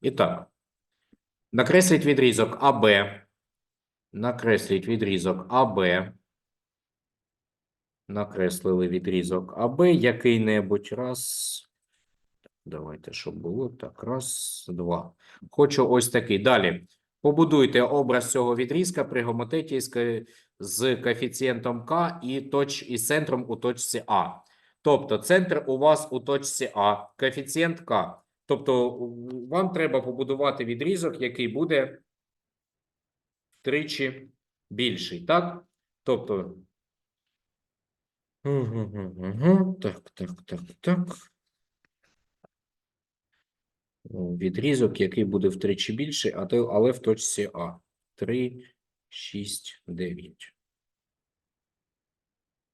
І так, накресліть відрізок АБ. Накресліть відрізок АБ. Накреслили відрізок АБ який-небудь. Раз. Давайте, щоб було так. Раз, два. Хочу ось такий. Далі. Побудуйте образ цього відрізка при гомотеті з, коефіцієнтом К і, точ, і центром у точці А. Тобто центр у вас у точці А, коефіцієнт К. Тобто вам треба побудувати відрізок, який буде втричі більший, так? Тобто. Так, так, так, так. Ну, Відрізок, який буде втричі більший, але в точці А. 3, 6, 9.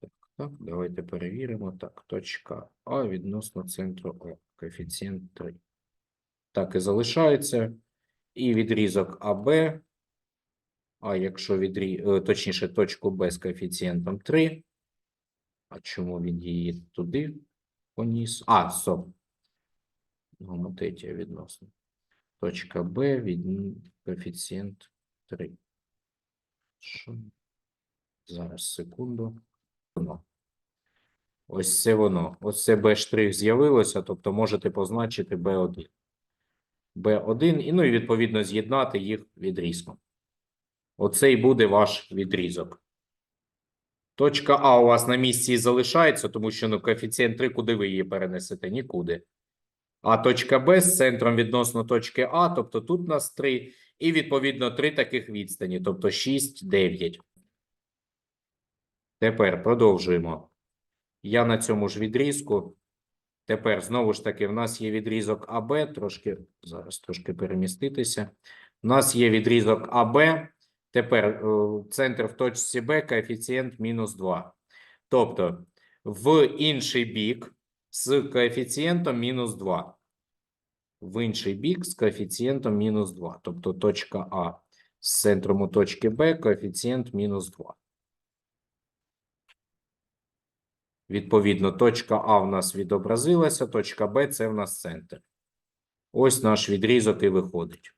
Так, так, давайте перевіримо. Так, точка А відносно центру А. Коефіцієнт 3. Так і залишається. І відрізок АБ. А якщо відрі... е, точніше, точку Б з коефіцієнтом 3. А чому він її туди поніс? А, стоп. Гомотетія відносно. Точка Б від коефіцієнт 3. Що? Зараз, секунду. Ось це воно. Ось це B' з'явилося, тобто можете позначити B1. B1, і ну і відповідно з'єднати їх відрізком. Оце і буде ваш відрізок. Точка А у вас на місці і залишається, тому що ну, коефіцієнт 3, куди ви її перенесете? Нікуди. А точка Б з центром відносно точки А, тобто тут у нас 3, і відповідно 3 таких відстані, тобто 6, 9. Тепер продовжуємо. Я на цьому ж відрізку. Тепер знову ж таки, в нас є відрізок АБ, трошки зараз трошки переміститися. У нас є відрізок АБ. Тепер е, центр в точці Б, коефіцієнт мінус 2. Тобто в інший бік з коефіцієнтом мінус 2. В інший бік з коефіцієнтом мінус 2. Тобто точка А з центром у точки Б, коефіцієнт мінус 2. Відповідно, точка А в нас відобразилася, точка Б це в нас центр. Ось наш відрізок і виходить.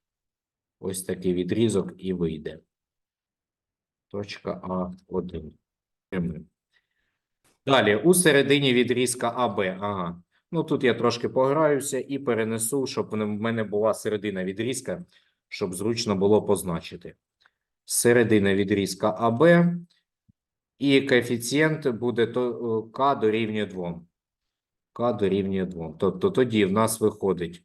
Ось такий відрізок і вийде. Точка А1. Прямим. Далі, у середині відрізка АБ. Ага. Ну тут я трошки пограюся і перенесу, щоб в мене була середина відрізка, щоб зручно було позначити. Середина відрізка АБ. І коефіцієнт буде то е, К дорівнює 2. К дорівнює 2. Тобто тоді в нас виходить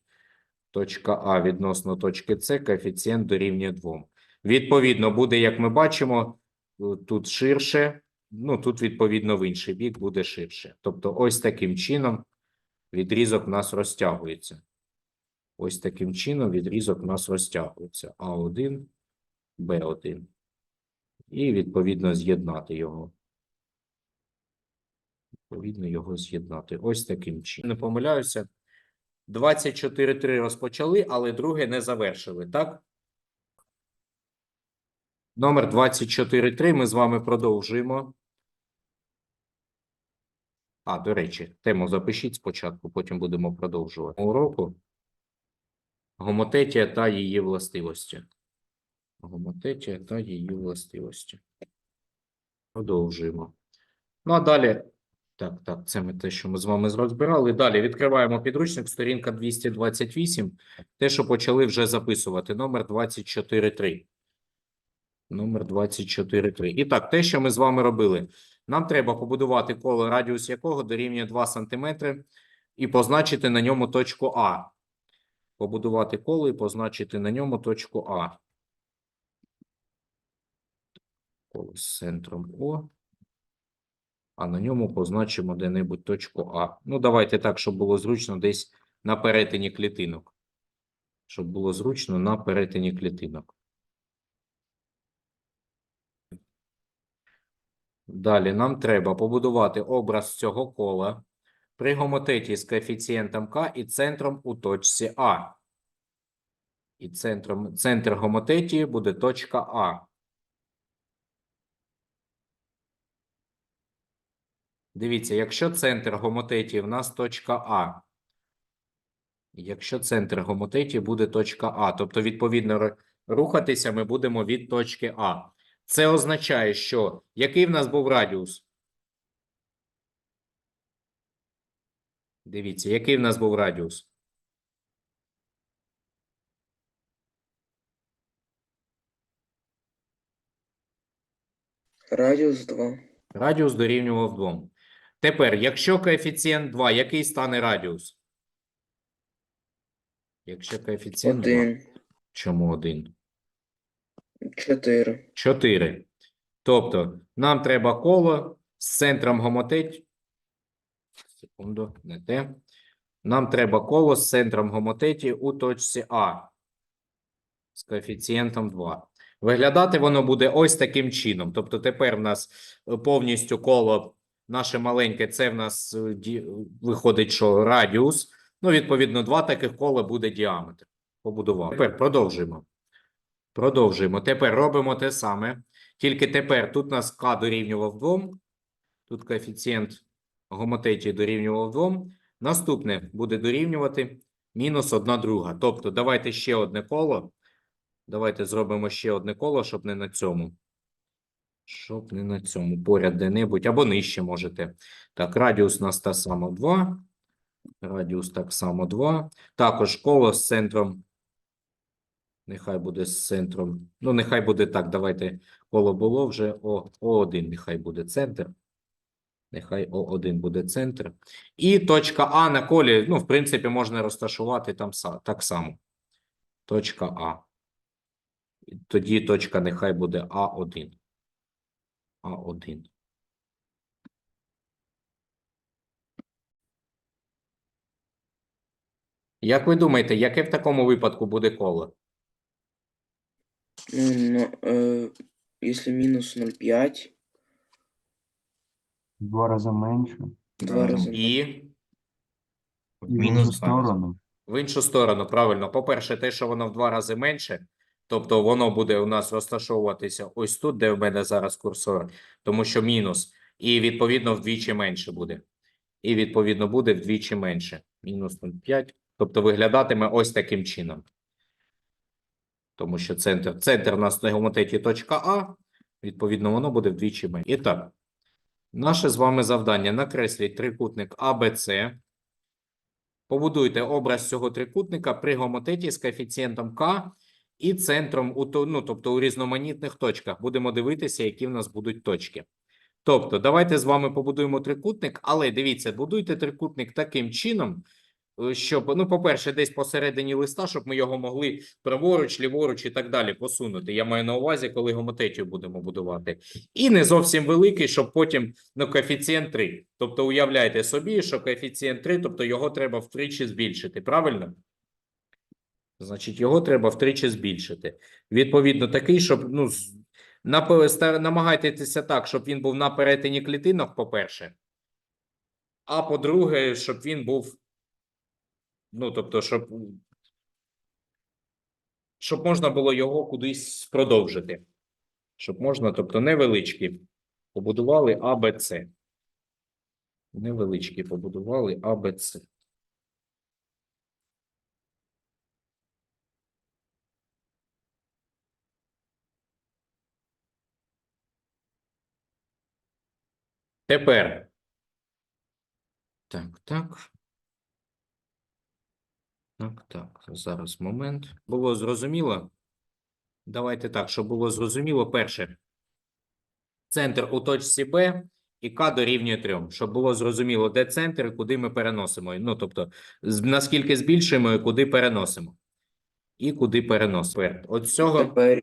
точка А відносно точки С, коефіцієнт дорівнює 2. Відповідно, буде, як ми бачимо, е, тут ширше, ну тут, відповідно, в інший бік буде ширше. Тобто, ось таким чином відрізок в нас розтягується. Ось таким чином відрізок в нас розтягується. А1, Б1 і відповідно з'єднати його. Відповідно його з'єднати. Ось таким чином. Не помиляюся. 24.3 розпочали, але друге не завершили, так? Номер 24.3 ми з вами продовжуємо. А, до речі, тему запишіть спочатку, потім будемо продовжувати. Уроку. Гомотетія та її властивості. Гомотетія та її властивості. Продовжуємо. Ну, а далі. Так, так, це ми те, що ми з вами розбирали. Далі відкриваємо підручник, сторінка 228. Те, що почали вже записувати. Номер 24.3. Номер 24.3. І так, те, що ми з вами робили. Нам треба побудувати коло, радіус якого дорівнює 2 см, і позначити на ньому точку А. Побудувати коло і позначити на ньому точку А. Коло з центром О. А на ньому позначимо де-небудь точку А. Ну, давайте так, щоб було зручно десь на перетині клітинок. Щоб було зручно на перетині клітинок. Далі нам треба побудувати образ цього кола при гомотеті з коефіцієнтом К і центром у точці А. І центром, центр гомотетії буде точка А. Дивіться, якщо центр гомотетії в нас точка А, Якщо центр гомотеті буде точка А, тобто, відповідно, рухатися ми будемо від точки А. Це означає, що який в нас був радіус? Дивіться, який в нас був радіус? Радіус 2. Радіус дорівнював 2. Тепер, якщо коефіцієнт 2, який стане радіус? Якщо коефіцієнт 2, 1. чому 1? 4. 4. Тобто, нам треба коло з центром гомотеті. Секунду, не те. Нам треба коло з центром гомотеті у точці А з коефіцієнтом 2. Виглядати воно буде ось таким чином. Тобто, тепер в нас повністю коло наше маленьке, це в нас е, виходить, що радіус. Ну, відповідно, два таких кола буде діаметр. Побудував. Тепер продовжуємо. Продовжуємо. Тепер робимо те саме. Тільки тепер тут нас К дорівнював 2. Тут коефіцієнт гомотетії дорівнював 2. Наступне буде дорівнювати мінус 1 друга. Тобто, давайте ще одне коло. Давайте зробимо ще одне коло, щоб не на цьому. Щоб не на цьому. Поряд де-небудь, або нижче можете. Так, радіус у нас та сама 2. Радіус так само 2. Також коло з центром. Нехай буде з центром. Ну, нехай буде так. Давайте коло було вже О, О1. Нехай буде центр. Нехай О1 буде центр. І точка А на колі, ну, в принципі, можна розташувати там так само. Точка А. Тоді точка нехай буде А1. А1. Як ви думаєте, яке в такому випадку буде коло? Ну, е, якщо мінус 0,5, два рази менше. два рази. І І в іншу сторону. в іншу сторону, правильно. По-перше, те, що воно в два рази менше, тобто воно буде у нас розташовуватися ось тут, де в мене зараз курсор, тому що мінус, і відповідно вдвічі менше буде. І відповідно буде вдвічі менше. Мінус 0,5. Тобто виглядатиме ось таким чином. Тому що центр, центр у нас на геометрії точка А, відповідно, воно буде вдвічі менше. І так, наше з вами завдання накресліть трикутник АБЦ. Побудуйте образ цього трикутника при гомотеті з коефіцієнтом К і центром, у, ну, тобто у різноманітних точках. Будемо дивитися, які в нас будуть точки. Тобто, давайте з вами побудуємо трикутник, але дивіться, будуйте трикутник таким чином, е, щоб, ну, по-перше, десь посередині листа, щоб ми його могли праворуч, ліворуч і так далі посунути. Я маю на увазі, коли гомотетію будемо будувати. І не зовсім великий, щоб потім ну, коефіцієнт 3. Тобто уявляйте собі, що коефіцієнт 3, тобто його треба втричі збільшити, правильно? Значить, його треба втричі збільшити. Відповідно, такий, щоб ну, намагайтеся так, щоб він був на перетині клітинок, по-перше. А по-друге, щоб він був. Ну, тобто, щоб, щоб можна було його кудись продовжити. Щоб можна, тобто, невеличкі побудували А, С. Невеличкі побудували А, Б, С. Тепер. Так, так. Так, так. Зараз момент. Було зрозуміло? Давайте так, щоб було зрозуміло. Перше. Центр у точці Б і К дорівнює 3. Щоб було зрозуміло, де центр і куди ми переносимо. Ну, тобто, наскільки збільшуємо і куди переносимо. І куди переносимо. Тепер От цього. Тепер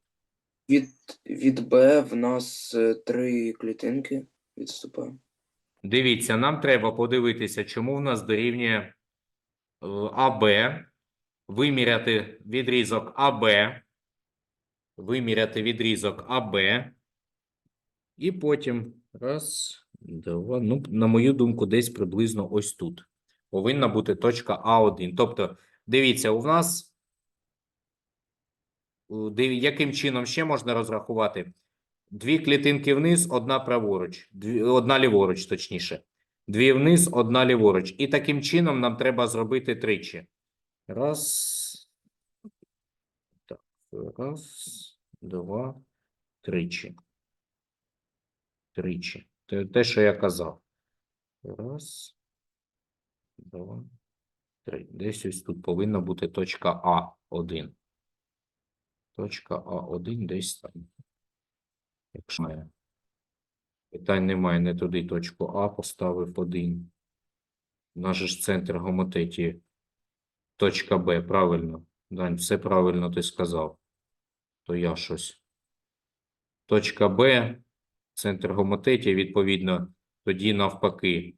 від, від Б в нас е, три клітинки відступає. Дивіться, нам треба подивитися, чому в нас дорівнює е, АБ, виміряти відрізок АБ, виміряти відрізок АБ, і потім раз, два, ну, на мою думку, десь приблизно ось тут. Повинна бути точка А1. Тобто, дивіться, у нас е, яким чином ще можна розрахувати? Дві клітинки вниз, одна праворуч, дві, одна ліворуч, точніше. Дві вниз, одна ліворуч. І таким чином нам треба зробити тричі. Раз. Так, раз, два, тричі. Тричі. Те, те, що я казав. Раз, два, три. Десь ось тут повинна бути точка А1. Точка А1 десь там. Якщо має. Питань немає, не туди точку А поставив один. Наш же ж центр гомотеті. Точка Б, правильно. Дань, все правильно ти сказав. То я щось. Точка Б, центр гомотеті, відповідно, тоді навпаки.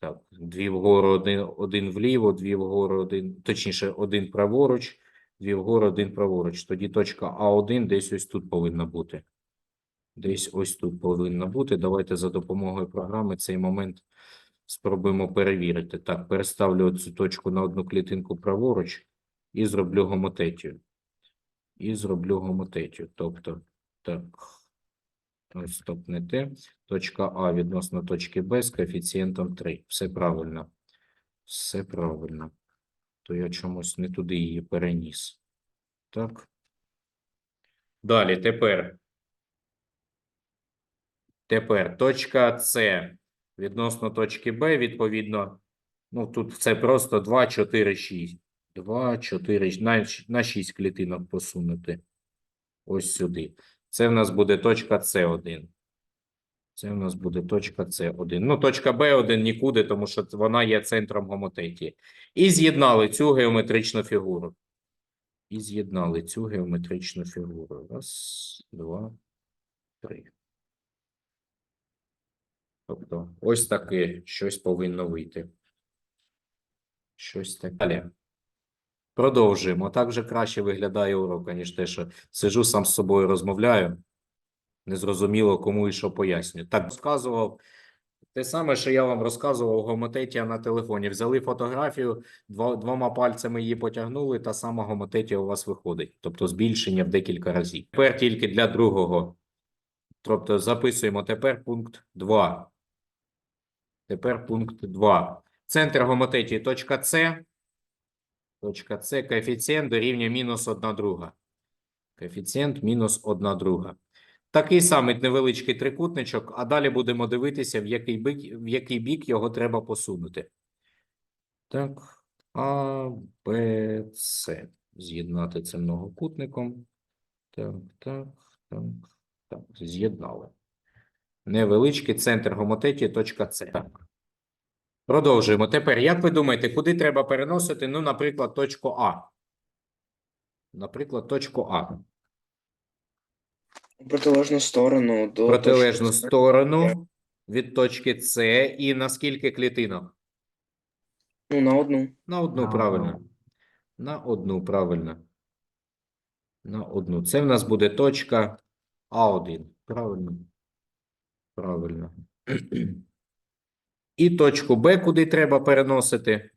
Так, дві вгору, один, один вліво, дві вгору, один, точніше, один праворуч, дві вгору, один праворуч. Тоді точка А1 десь ось тут повинна бути. Десь ось тут повинна бути. Давайте за допомогою програми цей момент спробуємо перевірити. Так, переставлю цю точку на одну клітинку праворуч і зроблю гомотетію. І зроблю гомотетію. Тобто, так, ось стоп, не те. Точка А відносно точки Б з коефіцієнтом 3. Все правильно. Все правильно. То я чомусь не туди її переніс. Так. Далі, тепер. Тепер точка С відносно точки Б, відповідно, ну тут це просто 2, 4, 6. 2, 4, на, на 6 клітинок посунути. Ось сюди. Це в нас буде точка С1. Це в нас буде точка С1. Ну, точка Б1 нікуди, тому що вона є центром гомотетії. І з'єднали цю геометричну фігуру. І з'єднали цю геометричну фігуру. Раз, два, три. Тобто, ось таке щось повинно вийти. Щось таке. Далі. Продовжуємо. Так вже краще виглядає урок, ніж те, що сижу сам з собою розмовляю. Незрозуміло, кому і що пояснюю. Так, розказував те саме, що я вам розказував гомотетія на телефоні. Взяли фотографію, двома пальцями її потягнули, та сама гомотетія у вас виходить. Тобто збільшення в декілька разів. Тепер тільки для другого. Тобто записуємо тепер пункт 2. Тепер пункт 2. Центр гомотетії точка С. Точка С. Коефіцієнт дорівнює мінус 1 друга. Коефіцієнт мінус 1 друга. Такий самий невеличкий трикутничок, а далі будемо дивитися, в який бік, в який бік його треба посунути. Так, А, Б, С. З'єднати це многокутником. Так, так, так, так. З'єднали. Невеличкий центр гомотетії точка С. Продовжуємо. Тепер, як ви думаєте, куди треба переносити? Ну, наприклад, точку А. Наприклад, точку А. Протилежну сторону до Протилежну точки сторону від точки С і на скільки клітинок? Ну, на одну. На одну, На правильно. одну. На одну, правильно. На одну. Це в нас буде точка А1. Правильно. Правильно. І точку Б куди треба переносити?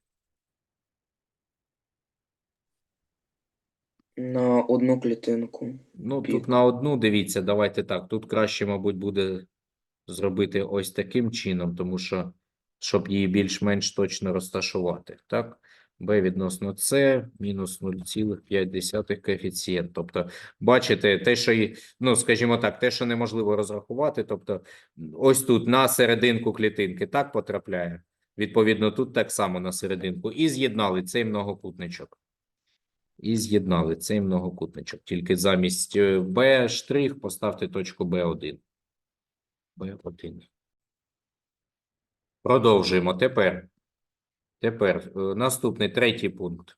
На одну клітинку. Ну, тут на одну, дивіться, давайте так. Тут краще, мабуть, буде зробити ось таким чином, тому що, щоб її більш-менш точно розташувати. Так? B відносно c мінус 0,5 коефіцієнт. Тобто, бачите, те, що, ну, скажімо так, те, що неможливо розрахувати, тобто, ось тут на серединку клітинки так потрапляє. Відповідно, тут так само на серединку. І з'єднали цей многокутничок. І з'єднали цей многокутничок. Тільки замість е, B штрих поставте точку B1. B1. Продовжуємо. Тепер. Тепер е, наступний третій пункт.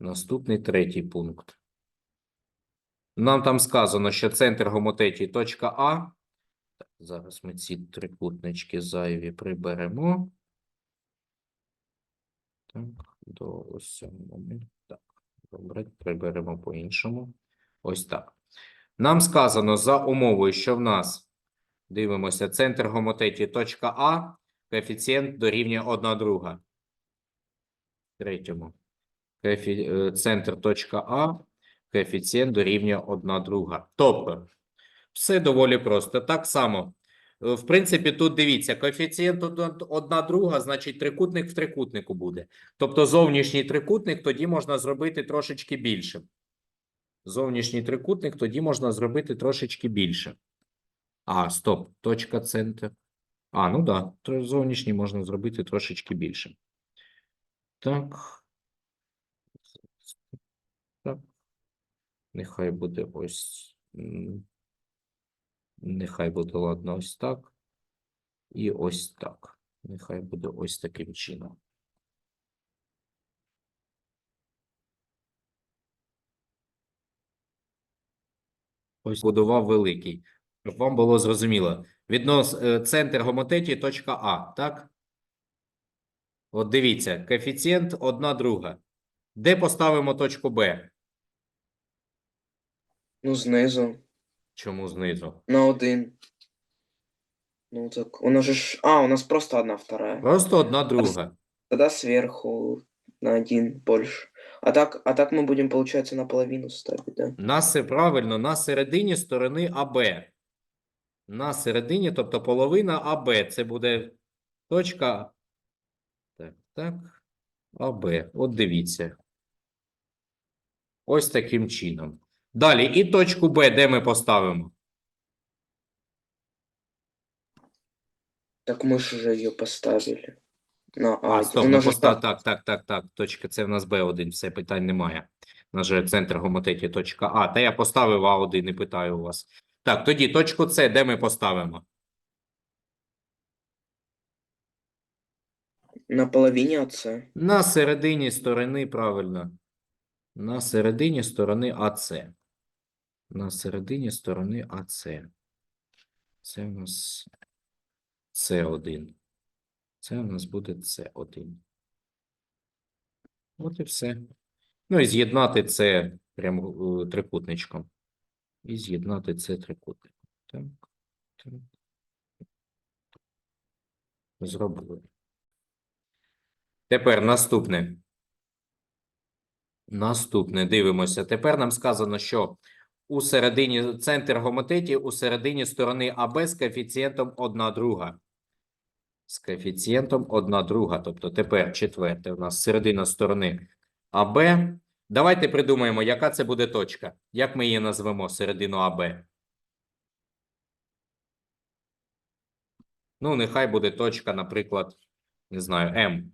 Наступний третій пункт. Нам там сказано, що центр гомотетії точка А. Зараз ми ці трикутнички зайві приберемо. Так, до ось. Так, добре, приберемо по-іншому. Ось так. Нам сказано за умовою, що в нас, дивимося, центр гомотетії точка А, коефіцієнт дорівнює 1 друга. Третьому. Е, Центр точка А, коефіцієнт дорівнює 1 друга. Тобто, все доволі просто. Так само Е, В принципі, тут дивіться, коефіцієнт од- одна друга, значить трикутник в трикутнику буде. Тобто зовнішній трикутник тоді можна зробити трошечки більшим. Зовнішній трикутник тоді можна зробити трошечки більше. А, стоп, точка центр. А, ну да, то зовнішній можна зробити трошечки більше. Так. Так. Нехай буде ось. Нехай буде, ладно, ось так. І ось так. Нехай буде ось таким чином. Ось будував великий. Щоб вам було зрозуміло. Віднос е, центр гомотеті точка А, так? От дивіться, коефіцієнт одна друга. Де поставимо точку Б? Ну, знизу. Чому знизу? На один. Ну так, у нас же ж... А, у нас просто одна вторая. Просто одна друга. Тогда сверху на один больше. А так, а так мы будем, получается, наполовину ставить, да? На се- правильно, на середині сторони АБ. На середині, тобто половина АБ. Це буде точка. Так, так. АБ. От дивіться. Ось таким чином. Далі, і точку Б, де ми поставимо? Так мы же уже ее поставили. На А. А, стоп, ми же постав... ста- так, так, так, так. Точка, це в нас Б1, все, питань немає. У нас же центр гомотеті точка А. Та я поставив А1 і питаю у вас. Так, тоді точку С, де ми поставимо? На половине АЦ. На середині сторони, правильно. На середині сторони АЦ. На середині сторони АЦ. Це у нас С1. Це у нас буде С1. От і все. Ну і з'єднати це прямо е, трикутничком. І з'єднати це трикутником. Так, так. Зробили. Тепер наступне. Наступне дивимося. Тепер нам сказано, що у середині центр гомотеті у середині сторони АБ з коефіцієнтом 1 друга. З коефіцієнтом 1 друга. Тобто тепер четверте у нас середина сторони АБ. Давайте придумаємо, яка це буде точка. Як ми її назвемо середину АБ? Ну, нехай буде точка, наприклад, не знаю, М.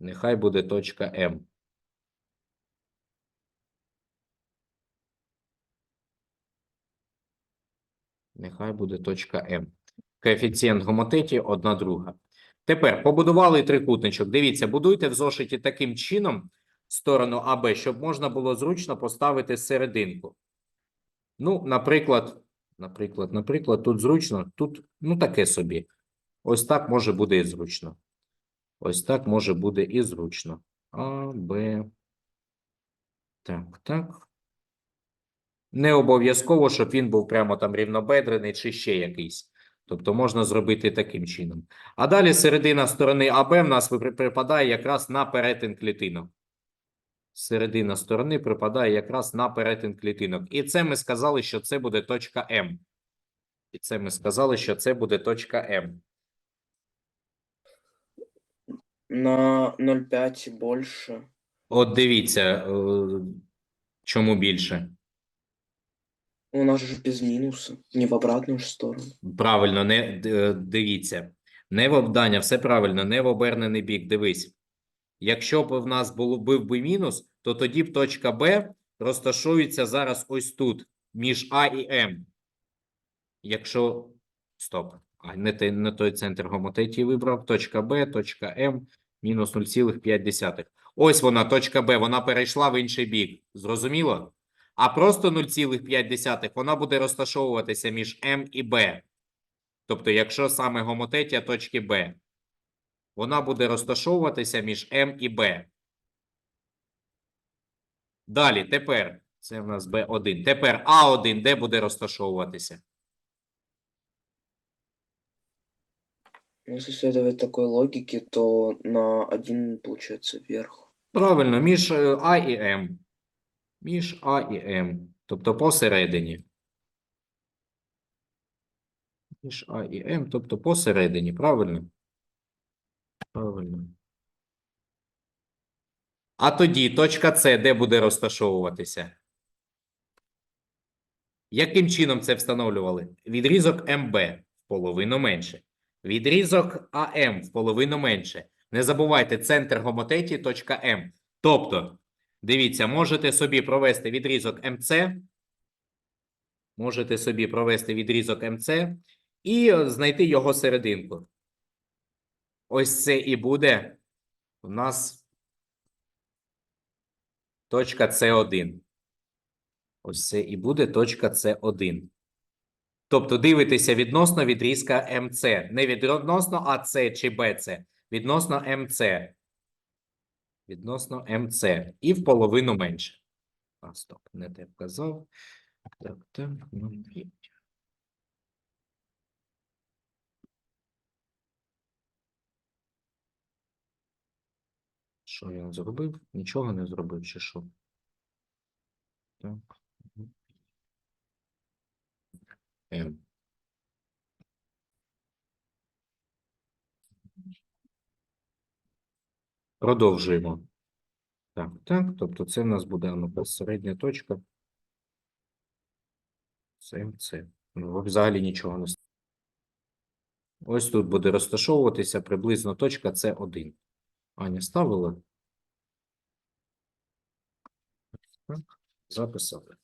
Нехай буде точка М. Нехай буде точка М. Коефіцієнт гомотеті одна друга. Тепер побудували трикутничок. Дивіться, будуйте в зошиті таким чином сторону АБ, щоб можна було зручно поставити серединку. Ну, наприклад, наприклад, наприклад, тут зручно, тут ну таке собі. Ось так може буде і зручно. Ось так може буде і зручно. А, Б. Так, так. Не обов'язково, щоб він був прямо там рівнобедрений чи ще якийсь. Тобто можна зробити таким чином. А далі середина сторони АБ в нас припадає якраз на перетин клітинок. Середина сторони припадає якраз на перетин клітинок. І це ми сказали, що це буде точка М. І це ми сказали, що це буде точка М. На 0,5 больше. От дивіться, е, чому більше. У нас же без минуса. Не в обратную же сторону. Правильно, не дивіться. Не в обдання, все правильно, не в обернений бік. Дивись. Якщо б в нас було був би мінус, то тоді б точка Б розташується зараз ось тут, між А і М. Якщо. Стоп. А не, те, не той центр гомотетії вибрав. Точка Б, точка М, мінус 0,5. Ось вона, точка Б, вона перейшла в інший бік. Зрозуміло? А просто 0,5 вона буде розташовуватися між М і Б. Тобто, якщо саме гомотетія точки Б, вона буде розташовуватися між М і Б. Далі, тепер, це в нас Б1. Тепер А1 де буде розташовуватися? Если следовать такой логике, то на один получается вверх. Правильно, між е, А і М. Між А і М. Тобто посередині. Між А і М, тобто посередині, правильно? Правильно. А тоді точка С де буде розташовуватися? Яким чином це встановлювали? Відрізок МБ в половину менше. Відрізок АМ в половину менше. Не забувайте, центр гомотеті точка М. Тобто, дивіться, можете собі провести відрізок МЦ. Можете собі провести відрізок МЦ і знайти його серединку. Ось це і буде у нас точка С1. Ось це і буде точка С1. Тобто дивитеся відносно відрізка МЦ. Не відносно АЦ чи БЦ. Відносно МЦ. Відносно МЦ. І в половину менше. А, стоп, не те вказав. Так, так, Що він зробив? Нічого не зробив, чи що? Так. М. Продовжуємо. Так, так. Тобто це в нас буде безсередня точка. Це МЦ. Ну, взагалі нічого не. Ось тут буде розташовуватися приблизно точка С1. Аня ставила. Так, записали.